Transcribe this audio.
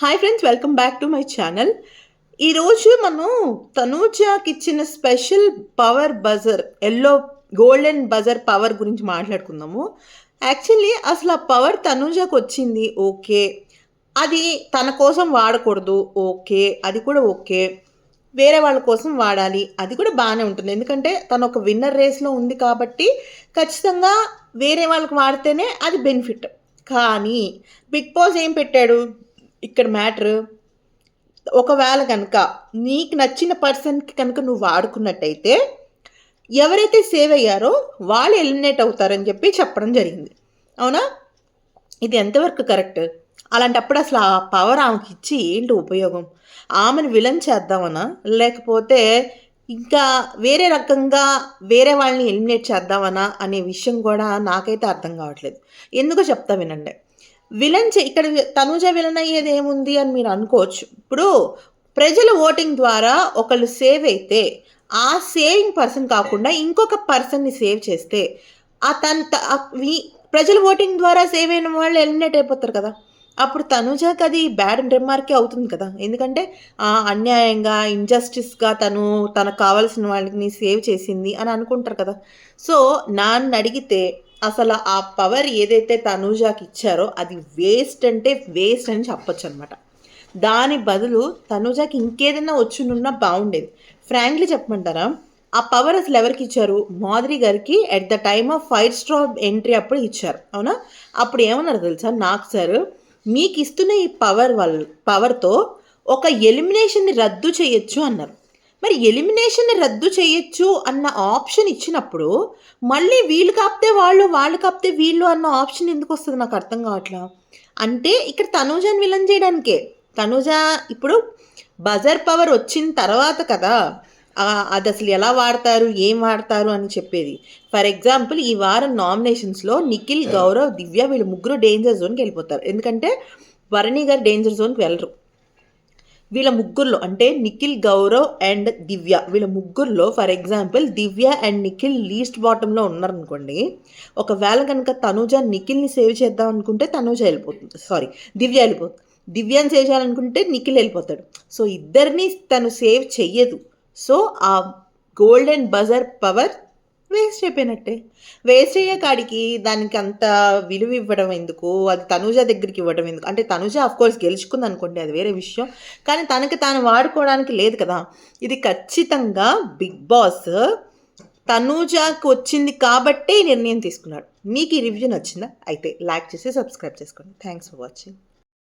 Hi friends welcome back to my channel ఈరోజు మనం తనూజాకి ఇచ్చిన special power buzzer yellow golden buzzer power గురించి మాట్లాడుకుందాము. యాక్చువల్లీ అసలు ఆ పవర్ తనూజాకి వచ్చింది ఓకే. అది తన కోసం వాడకూడదు ఓకే. అది కూడా ఓకే. వేరే వాళ్ళ కోసం వాడాలి అది కూడా బాగానే ఉంటుంది. ఎందుకంటే తను ఒక విన్నర్ రేస్లో ఉంది కాబట్టి ఖచ్చితంగా వేరే వాళ్ళకి వాడితేనే అది బెనిఫిట్ కానీ బిగ్ బాస్ ఏం పెట్టాడు? ఇక్కడ మ్యాటర్ ఒకవేళ కనుక నీకు నచ్చిన పర్సన్కి కనుక నువ్వు వాడుకున్నట్టయితే ఎవరైతే సేవ్ అయ్యారో వాళ్ళు ఎలిమినేట్ అవుతారని చెప్పి చెప్పడం జరిగింది. అవునా? ఇది ఎంతవరకు కరెక్ట్ అలాంటప్పుడు అసలు ఆ పవర్ ఆమెకి ఇచ్చి ఏంటి ఉపయోగం? ఆమెను విలన్ చేద్దామనా? లేకపోతే ఇంకా వేరే రకంగా వేరే వాళ్ళని ఎలిమినేట్ చేద్దామనా? అనే విషయం కూడా నాకైతే అర్థం కావట్లేదు. ఎందుకో చెప్తా వినండి. విలన్ చే ఇక్కడ తనుజ విలన్ అయ్యేది ఏముంది అని మీరు అనుకోవచ్చు. ఇప్పుడు ప్రజల ఓటింగ్ ద్వారా ఒకళ్ళు సేవ్ అయితే ఆ సేవింగ్ పర్సన్ కాకుండా ఇంకొక పర్సన్ని సేవ్ చేస్తే ఆ తన త- ప్రజల ఓటింగ్ ద్వారా సేవ్ అయిన వాళ్ళు ఎలిమినేట్ అయిపోతారు కదా. అప్పుడు తనుజాకి అది బ్యాడ్ రిమార్కే అవుతుంది కదా. ఎందుకంటే ఆ, అన్యాయంగా ఇంజస్టిస్గా తను తనకు కావాల్సిన వాళ్ళని సేవ్ చేసింది అని అనుకుంటారు కదా. సో నన్ను అడిగితే అసలు ఆ పవర్ ఏదైతే తనూజాకి ఇచ్చారో అది వేస్ట్ అంటే వేస్ట్ అని చెప్పొచ్చు అనమాట దాని బదులు తనూజాకి ఇంకేదైనా వచ్చినున్నా బాగుండేది ఫ్రాంక్లీ చెప్పమంటారా? ఆ పవర్ అసలు ఎవరికి ఇచ్చారు? మాధురి గారికి at the time of fire stop entry అప్పుడు ఇచ్చారు. అవునా? అప్పుడు ఏమన్నారు తెలుసా? నాకు సార్ మీకు ఇస్తున్న ఈ పవర్ వల్ల పవర్తో ఒక ఎలిమినేషన్ని రద్దు చేయొచ్చు అన్నారు. మరి ఎలిమినేషన్ రద్దు చేయొచ్చు అన్న ఆప్షన్ ఇచ్చినప్పుడు మళ్ళీ వీళ్ళు కాపితే వాళ్ళు వాళ్ళు కాపితే వీళ్ళు అన్న ఆప్షన్ ఎందుకు వస్తుంది నాకు అర్థం కావట్లా? అంటే ఇక్కడ తనూజాని విలన్ చేయడానికే. తనూజ ఇప్పుడు బజర్ పవర్ వచ్చిన తర్వాత కదా అది అసలు ఎలా వాడతారు ఏం వాడతారు అని చెప్పేది. ఫర్ ఎగ్జాంపుల్ ఈ వారం నామినేషన్స్లో నిఖిల్ గౌరవ్ దివ్య వీళ్ళు ముగ్గురు డేంజర్ జోన్కి వెళ్ళిపోతారు. ఎందుకంటే వరణి గారు డేంజర్ జోన్కి వెళ్ళరు. వీళ్ళ ముగ్గురులో అంటే నిఖిల్ గౌరవ్ అండ్ దివ్య. వీళ్ళ ముగ్గురులో for example Divya and Nikhil least బాటంలో ఉన్నారనుకోండి ఒకవేళ కనుక తనుజ నిఖిల్ని సేవ్ చేద్దాం అనుకుంటే తనుజ వెళ్ళిపోతుంది. సారీ దివ్య వెళ్ళిపోతుంది. దివ్యాన్ని సేవ్ చేయాలనుకుంటే నిఖిల్ వెళ్ళిపోతాడు. సో ఇద్దరిని తను సేవ్ చెయ్యదు. సో ఆ గోల్డెన్ బజర్ పవర్ వేస్ట్ అయిపోయినట్టే వేస్ట్ అయ్యే కాడికి దానికి అంత విలువ ఇవ్వడం ఎందుకు? అది తనుజ దగ్గరికి ఇవ్వడం ఎందుకు? అంటే తనుజ ఆఫ్ కోర్స్ గెలుచుకుంది అనుకోండి అది వేరే విషయం. కానీ తనకి తాను వాడుకోవడానికి లేదు కదా. ఇది ఖచ్చితంగా బిగ్ బాస్ తనూజాకి వచ్చింది కాబట్టే నిర్ణయం తీసుకున్నాడు. మీకు ఈ రివ్యూ నచ్చిందా? అయితే లైక్ చేసి సబ్స్క్రైబ్ చేసుకోండి. Thanks for watching